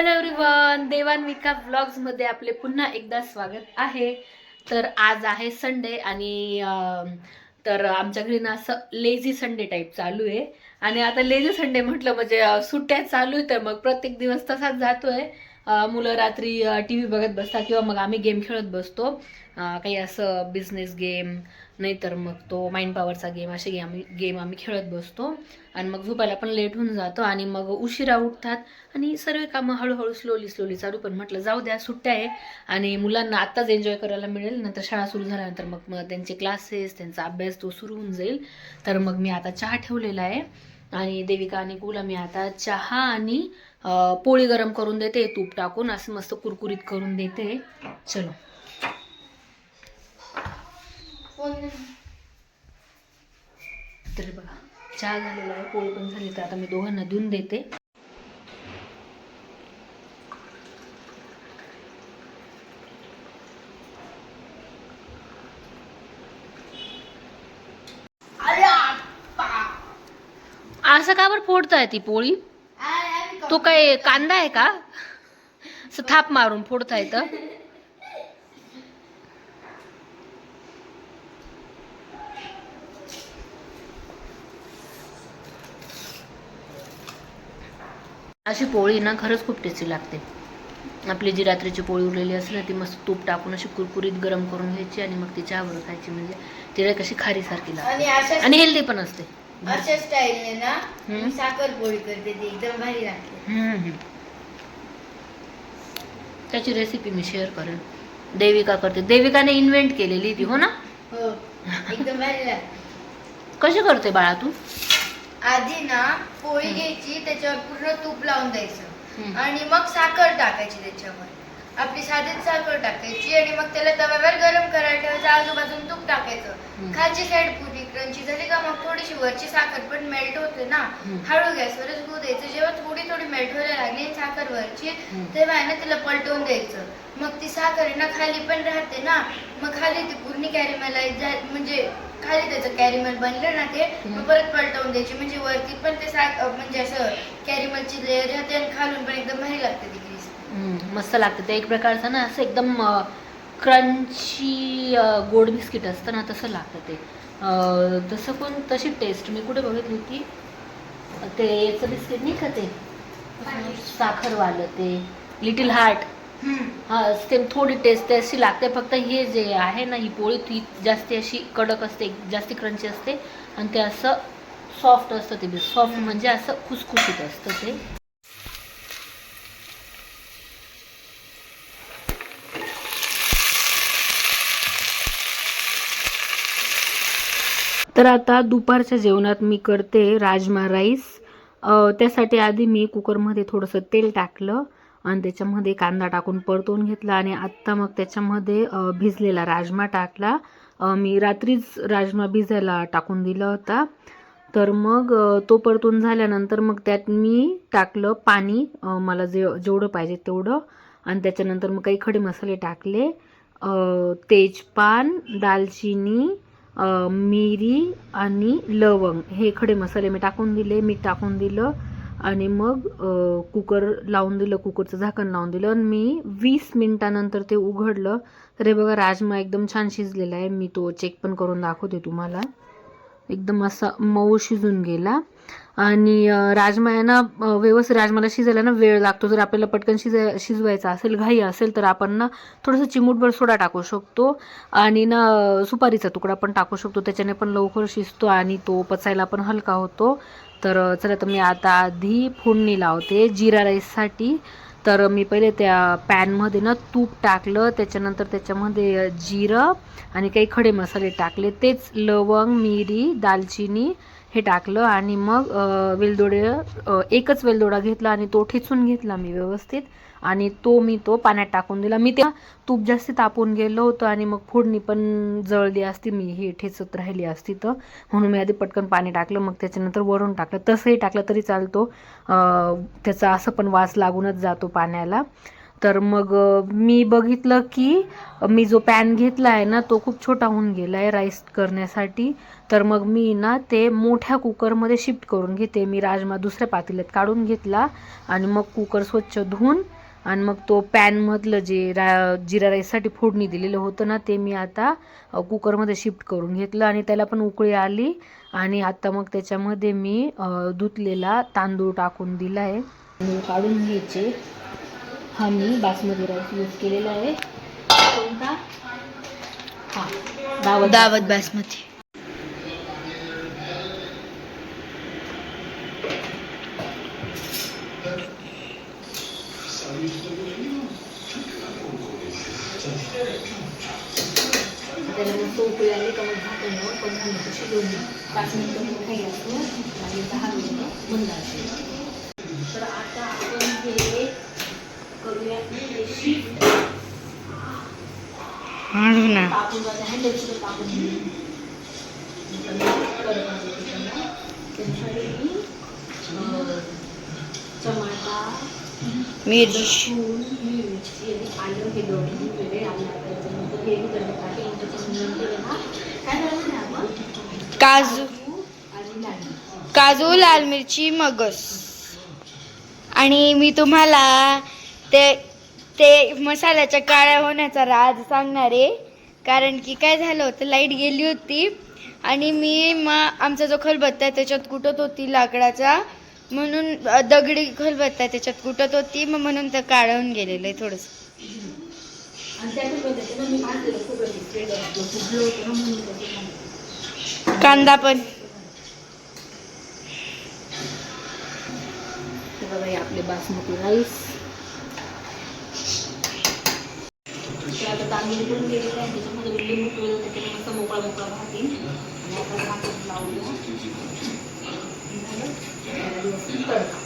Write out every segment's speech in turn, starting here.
Hello everyone देवान्विका ब्लॉग्समध्ये आपले पुन्हा एकदा स्वागत आहे. तर आज आहे संडे आणि तर आमच्या घरी ना असं लेझी संडे टाईप चालू आहे. आणि आता लेझी संडे म्हटलं म्हणजे सुट्ट्या चालू आहे तर मग प्रत्येक दिवस तसाच जातोय. मुलं रात्री टी व्ही बघत बसतात किंवा मग आम्ही गेम खेळत बसतो. काही असं बिझनेस गेम नाहीतर मग तो माइंड पॉवरचा गेम असे गेम आम्ही गेम आम्ही खेळत बसतो. आणि मग झोपायला पण लेट होऊन जातो आणि मग उशिरा उठतात. आणि सर्व कामं हळूहळू स्लोली स्लोली चालू पण म्हटलं जाऊ द्या सुट्ट्या आहे. आणि मुलांना आत्ताच एन्जॉय करायला मिळेल नंतर शाळा सुरू झाल्यानंतर मग मग त्यांचे क्लासेस त्यांचा अभ्यास तो सुरू होऊन जाईल. तर मग मी आता चहा ठेवलेला आहे. आणि देविका आणि कुला मी आता चहा आणि पोळी गरम करून देते तूप टाकून असं मस्त कुरकुरीत करून देते. चलो. तर बघा. चहा झालेला आहे पोळी पण झाली तर आता मी दोघांना देऊन देते. असं का बरं फोडताय ती पोळी? तो काय कांदा आहे का? असं थाप मारून फोडता येतं अशी पोळी ना खरंच खूप टेस्टी लागते. आपली जी रात्रीची पोळी उरलेली असते ना ती मस्त तूप टाकून अशी कुरकुरीत गरम करून घ्यायची आणि मग ती चहावर खायची. म्हणजे तिला कशी खारी सारखी लागते. आणि हेल्दी पण असते. अशा स्टाईलने ना साखर पोळी करते ती एकदम भारी लागते. त्याची रेसिपी मी शेअर करेन. देविका करते. देविकाने इन्व्हेंट केलेली ती हो ना? हो एकदम भारी लागते. कशी करते बाळा तू? आधी ना पोळी. घ्यायची त्याच्यावर पूर्ण तूप लावून. द्यायचं आणि मग साखर टाकायची त्याच्यावर आपली साधीच साखर टाकायची आणि मग त्याला तव्यावर गरम करायला ठेवायचं आजूबाजून तूप टाकायचं. खालची साईड पुरी क्रंची झाली का मग थोडीशी वरची साखर पण मेल्ट होते ना. हळू गॅसवरच होऊ द्यायचं जेव्हा थोडी थोडी मेल्ट व्हायला लागली साखर वरची. तेव्हा आहे ना तिला पलटवून द्यायचं मग ती साखर ना खाली पण राहते ना मग खाली ती पूर्ण कॅरेमलाइज म्हणजे खाली त्याचं कॅरेमल बनलं ना ते. मग परत पलटवून द्यायची. म्हणजे वरती पण ते अं, म्हणजे असं कॅरेमलची लेअर राहते आणि खालून पण एकदम भारी लागते ती क्रिस्पी मस्त लागते ते. एक प्रकारचं ना असं एकदम क्रंची गोड बिस्किट असतं ना तसं लागतं ते. तसं पण तशी टेस्ट मी कुठे बघितली होती? ते याचं बिस्किट नाही का ते? साखरवालं ते. लिटिल हार्ट हा सेम थोडी टेस्ट अशी लागते. फक्त हे जे आहे ना ही पोळी ती जास्ती अशी कडक असते जास्ती क्रंची असते. आणि ते असं सॉफ्ट असतं ते सॉफ्ट म्हणजे असं खुसखुशीत असतं ते. तर आता दुपारच्या जेवणात मी करते राजमा राईस. त्यासाठी आधी मी कुकरमध्ये थोडंसं तेल टाकलं. आणि त्याच्यामध्ये कांदा टाकून परतून घेतला आणि आत्ता मग त्याच्यामध्ये भिजलेला राजमा टाकला. मी रात्रीच राजमा भिजायला टाकून दिला होता. तर मग तो परतून झाल्यानंतर मग त्यात मी टाकलं पाणी. मला जे जेवढं पाहिजे तेवढं. आणि त्याच्यानंतर मग काही खडे मसाले टाकले. तेजपान दालचिनी मिरी आणि लवंग. हे खडे मसाले मी टाकून दिले मीठ टाकून दिलं. आणि मग कुकर लावून दिलं कुकरचं झाकण लावून दिलं आणि मी वीस मिनटानंतर ते उघडलं. तर हे बघा राजमा एकदम छान शिजलेला आहे. मी तो चेक पण करून दाखवते तुम्हाला. एकदम असा मऊ शिजून गेला. आणि राजमा आहे व्यवस्थित राजमाला शिजायला ना वेळ लागतो. जर आपल्याला पटकन शिजाय शिजवायचा असेल घाई असेल तर आपण ना थोडंसं चिमूटभर सोडा टाकू शकतो. आणि ना सुपारीचा तुकडा पण टाकू शकतो. त्याच्याने पण लवकर शिजतो आणि तो पचायला पण हलका होतो. तर चला तर मी आता आधी फोडणी लावते. जिरा राईससाठी. तर मी पहिले त्या पॅनमध्ये ना तूप टाकलं त्याच्यानंतर त्याच्यामध्ये जिरं आणि काही खडे मसाले टाकले. तेच लवंग मिरी दालचिनी हे टाकलं आणि मग वेलदोडे एकच वेलदोडा घेतला आणि तो ठेचून घेतला मी व्यवस्थित. आणि तो मी तो पाण्यात टाकून दिला. मी त्या तूप जास्त तापून गेलो होतं आणि मग फोडणी पण जळली असती. मी हे ठेचत राहिली असती तर. म्हणून मी आधी पटकन पाणी टाकलं. मग त्याच्यानंतर वरून टाकलं. तसंही टाकलं तरी चालतो. त्याचा असं पण वास लागूनच जातो पाण्याला. तर मग मी बघितलं की मी जो पॅन घेतला आहे ना तो खूप छोटा होऊन गेला आहे राईस करण्यासाठी. तर मग मी ना ते मोठ्या कुकरमध्ये शिफ्ट करून घेते. मी राजमा दुसऱ्या पातेल्यात काढून घेतला आणि मग कुकर स्वच्छ धुवून आणि मग तो पॅनमधलं जे रा जिरा राईससाठी फोडणी दिलेलं होतं ना ते मी आता कुकरमध्ये शिफ्ट करून घेतलं आणि त्याला पण उकळी आली. आणि आता मग त्याच्यामध्ये मी धुतलेला तांदूळ टाकून दिला आहे काढून घ्यायचे. हा मी बासमती राईस यूज़ केलेला आहे. कोणता? हा दावत दावत बासमती. झाकण शिजवून पाच मिनिटं मोठा गॅसवर आणि दहा मिनिटं. टाकून जाते हँडल सुद्धा टाकून. त्याच्यासाठी टमाटा मिरची आणि आलं हे दोन्ही वेगळे त्याच्यानंतर हे त्याच्यानंतर ना काय करायचं आपण? काजू. आणि लाल काजू लाल मिरची मगस. आणि मी तुम्हाला ते ते मसाल्याच्या काळ्या होण्याचा राज सांगणार आहे कारण की काय झालं होतं लाइट गेली होती आणि मी मग आमचा जो खलबत्ता आहे त्याच्यात कुटत होती लाकडाचा. म्हणून दगडी खलबत्ता आहे त्याच्यात कुटत होती मग म्हणून ते काळवून गेलेलं आहे थोडंसं. कांदा पण. आपले बासमती राईस तर आता तांदूळ पण गेलेले आहे त्याच्यामध्ये मी लिंबू पिळलं त्याच्याने मस्त मोकळा मोकळा राहतील आणि आता झाकण लावूया झालं? त्याला व्यवस्थित तडका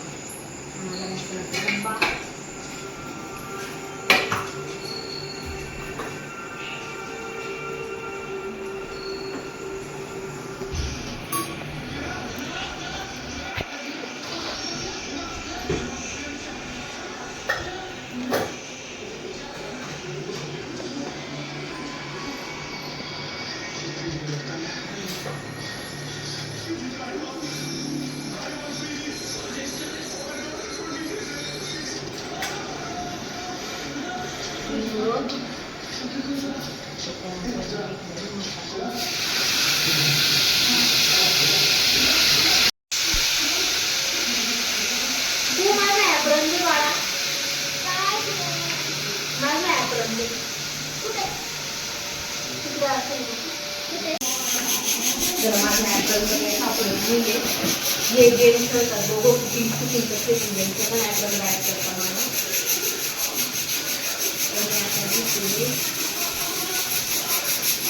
माझ्या ॲपल वगैरे जे गेम खेळतात दोघं कुकिंग कुकिंग तर ते पण ॲपल ॲड करतात मला मी आता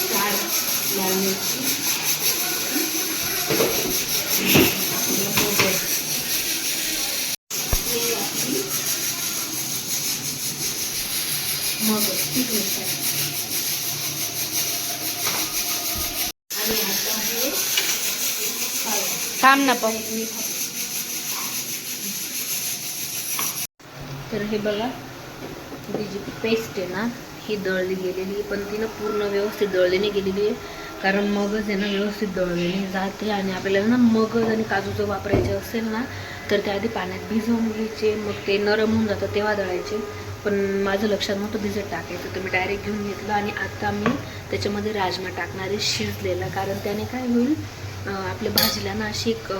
चार लाल मिरची आपलं खोबरं. हे आपली मग पिकनिकसाठी आणि आता हे काढून. ना पाहू. पण तर हे बघा ही जी पेस्ट आहे ना ही दळली गेलेली आहे. पण ती ना पूर्ण व्यवस्थित दळलेली गेलेली आहे. कारण मगज आहे ना व्यवस्थित दळलेली जाते. आणि आपल्याला ना मगज आणि काजूचं वापरायचे असेल ना तर ते आधी पाण्यात भिजवून घ्यायचे. मग ते नरम होऊन जातं तेव्हा दळायचे. पण माझं लक्षात नव्हतं भिजत टाकायचं. तर मी डायरेक्ट घेऊन घेतलं आणि आता मी त्याच्यामध्ये राजमा टाकणारे शिजलेला. कारण त्याने काय होईल आपल्या भाजीला ना अशी एक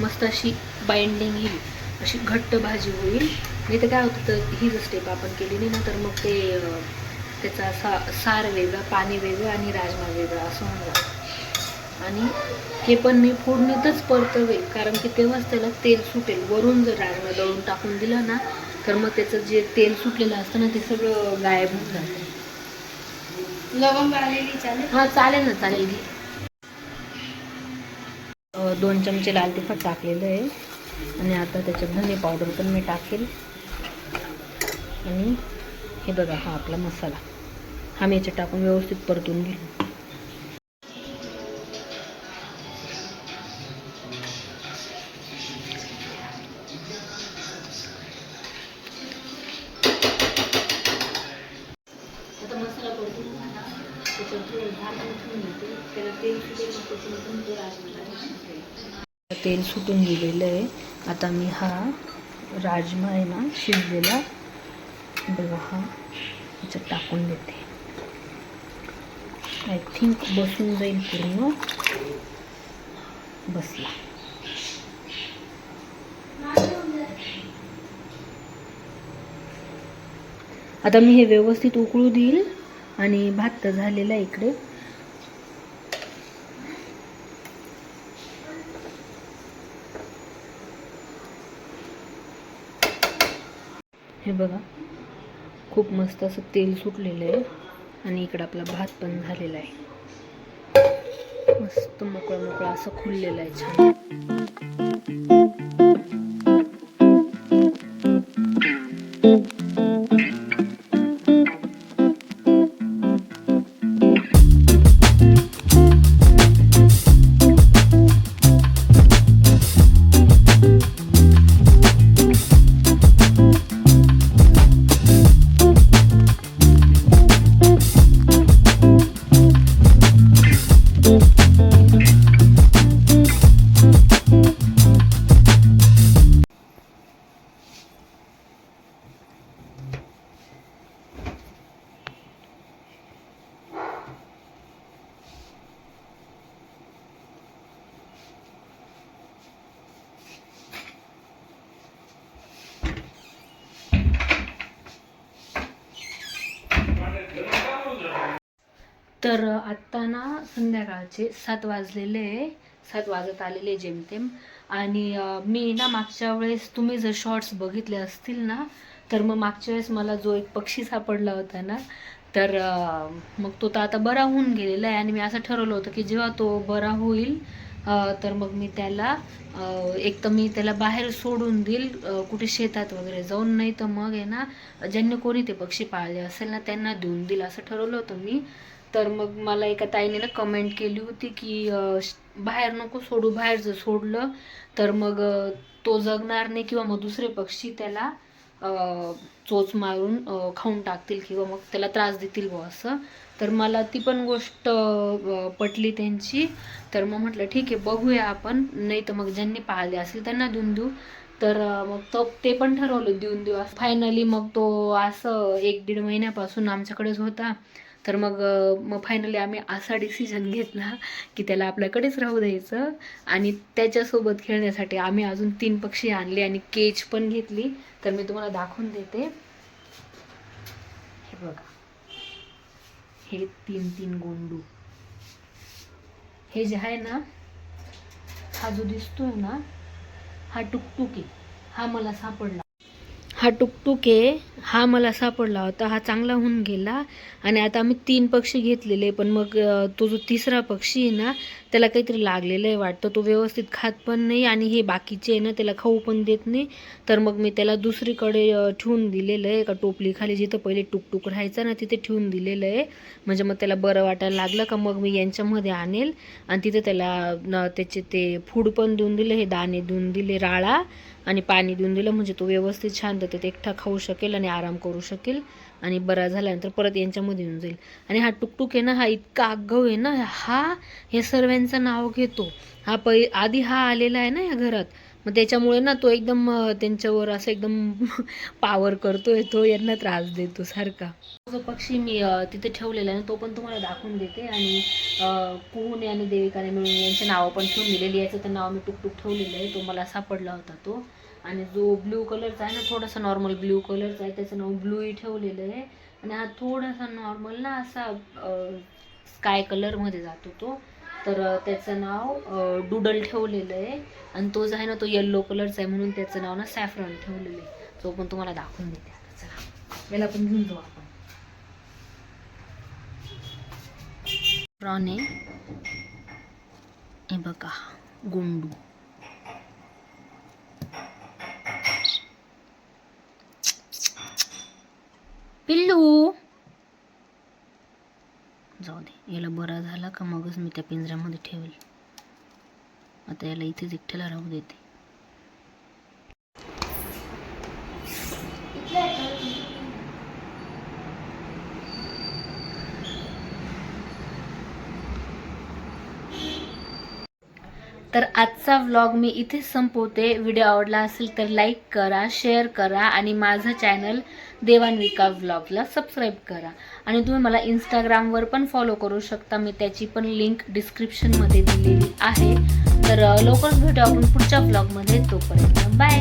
मस्त अशी बाइंडिंग येईल. अशी घट्ट भाजी होईल. नाही तर काय होतं तर ही जर स्टेप आपण केली नाही ना तर मग ते त्याचा असा सार वेगळा पाणी वेगळं आणि राजमा वेगळा असं जातं. आणि हे पण मी फोडणीतच परतवेल कारण की तेव्हाच त्याला तेल सुटेल. वरून जर राजमा दळून टाकून दिलं ना तर मग त्याचं जे तेल सुटलेलं असतं ना ते सगळं गायब होऊन जातं. लवंग आलेली चालेल? हां चालेल ना चालेल. घे दोन चमचे लाल तिखट टाकलेलं आहे. आणि आता त्याच्यात धने पावडर पण मी टाकेल. आणि हे बघा हा आपला मसाला. हा मी याच्यात टाकून व्यवस्थित परतून घेऊ तेल सुटून गेलेलं आहे. आता मी हा राजमा आहे ना शिजलेला बघा हा याच्यात टाकून देते. आय थिंक बसून जाईल पूर्ण. बसला. आता मी हे व्यवस्थित उकळू देईल आणि भात तर झालेला आहे इकडे. हे बघा. खूप मस्त असं तेल सुटलेलं आहे. आणि इकडं आपला भात पण झालेला आहे. मस्त मोकळं मोकळा असं खुललेला आहे छान. तर आत्ता ना संध्याकाळचे सात वाजलेले आहे. सात वाजत आलेले जेमतेम. आणि मी ना मागच्या वेळेस तुम्ही जर शॉर्ट्स बघितले असतील ना तर मग मागच्या वेळेस मला जो एक पक्षी सापडला होता ना तर मग तो तर आता बरा होऊन गेलेला आहे. आणि मी असं ठरवलं होतं की जेव्हा तो बरा होईल तर मग मी त्याला एक तर मी त्याला बाहेर सोडून देईल कुठे शेतात वगैरे जाऊन. नाही तर मग आहे ना ज्यांनी कोणी ते पक्षी पाळले असेल ना त्यांना देऊन देईल असं ठरवलं होतं मी. तर मग मला एका ताईने ना कमेंट केली होती की श- बाहेर नको सोडू बाहेर जर सोडलं तर मग तो जगणार नाही किंवा मग दुसरे पक्षी त्याला चोच मारून खाऊन टाकतील किंवा मग त्याला त्रास देतील बुवा असं. तर मला ती पण गोष्ट पटली त्यांची. तर मग म्हटलं ठीक आहे बघूया आपण. नाही तर मग ज्यांनी पाळले असेल त्यांना देऊन देऊ. तर मग तो ते पण ठरवलं देऊन देऊ. असं फायनली मग तो असं एक दीड महिन्यापासून आमच्याकडेच होता. तर मग मग फायनली आम्ही असा डिसिजन घेतला की त्याला आपल्याकडेच राहू द्यायचं आणि त्याच्यासोबत खेळण्यासाठी आम्ही अजून तीन पक्षी आणले आणि केज पण घेतली. तर मी तुम्हाला दाखवून देते. हे बघा. हे तीन तीन गोंडू. हे जे आहे ना हा जो दिसतोय ना हा टुकटुकी हा मला सापडला. हा टुकटुक आहे हा मला सापडला होता हा चांगला होऊन गेला. आणि आता आम्ही तीन पक्षी घेतलेले पण मग तो जो तिसरा पक्षी आहे ना त्याला काहीतरी लागलेलं आहे वाटतं. तो व्यवस्थित खात पण नाही आणि हे बाकीचे आहे ना त्याला खाऊ पण देत नाही. तर मग मी त्याला दुसरीकडे ठेवून दिलेलं आहे एका टोपलीखाली जिथं पहिले टुकटुक राहायचा ना तिथे ठेवून दिलेलं आहे. म्हणजे मग त्याला बरं वाटायला लागलं का मग मी यांच्यामध्ये आणेल. आणि तिथे त्याला त्याचे ते फूड पण देऊन दिले हे दाणे देऊन दिले राळा. आणि पाणी देऊन दिलं. म्हणजे तो व्यवस्थित शांततेत एकटा खाऊ शकेल आणि आराम करू शकेल आणि बरा झाल्यानंतर परत यांच्यामध्ये येऊन जाईल. आणि हा टुकटुक आहे ना हा इतका आगाऊ आहे ना हा हे सर्वांचं नाव घेतो. हा पै आधी हा आलेला आहे ना या घरात. मग त्याच्यामुळे ना तो एकदम त्यांच्यावर असं एकदम पावर करतोय तो यांना त्रास देतो सारखा. जो पक्षी मी तिथे ठेवलेला आहे ना तो पण तुम्हाला दाखवून देते आणि कुहुने आणि देविकाने मिळून यांची नावं पण ठेवून दिलेली याचं तर नाव मी टुकटुक ठेवलेलं आहे. तो मला सापडला होता तो. आणि जो ब्ल्यू कलरचा आहे ना थोडासा नॉर्मल ब्ल्यू कलरचा आहे त्याचं नाव ब्लूही ठेवलेलं आहे. आणि हा थोडासा नॉर्मल ना असा स्काय कलरमध्ये जातो तो. तर त्याचं नाव डुडल ठेवलेलं आहे. आणि तो जो आहे ना तो येल्लो कलरचा आहे म्हणून त्याचं नाव ना सॅफ्रॉन ठेवलेलं आहे. तो पण तुम्हाला दाखवून देते चला. याला पण घेऊन जाऊ आपण. प्रॉन आहे. बघा गोंडू. पिल्लू. याला बरा झाला का मगच मी त्या पिंजऱ्यामध्ये ठेवेल. आता याला इथेच एकट्याला राहू देते. तर आजचा व्लॉग मी इथेच संपवते. व्हिडिओ आवडला असेल तर लाईक करा शेअर करा आणि माझं चॅनल देवानविका व्लॉगला सबस्क्राईब करा. आणि तुम्ही मला इंस्टाग्रामवर पण फॉलो करू शकता. मी त्याची पण लिंक डिस्क्रिप्शनमध्ये दिलेली आहे. तर लवकरच भेटू आपण पुढच्या व्लॉगमध्ये तोपर्यंत बाय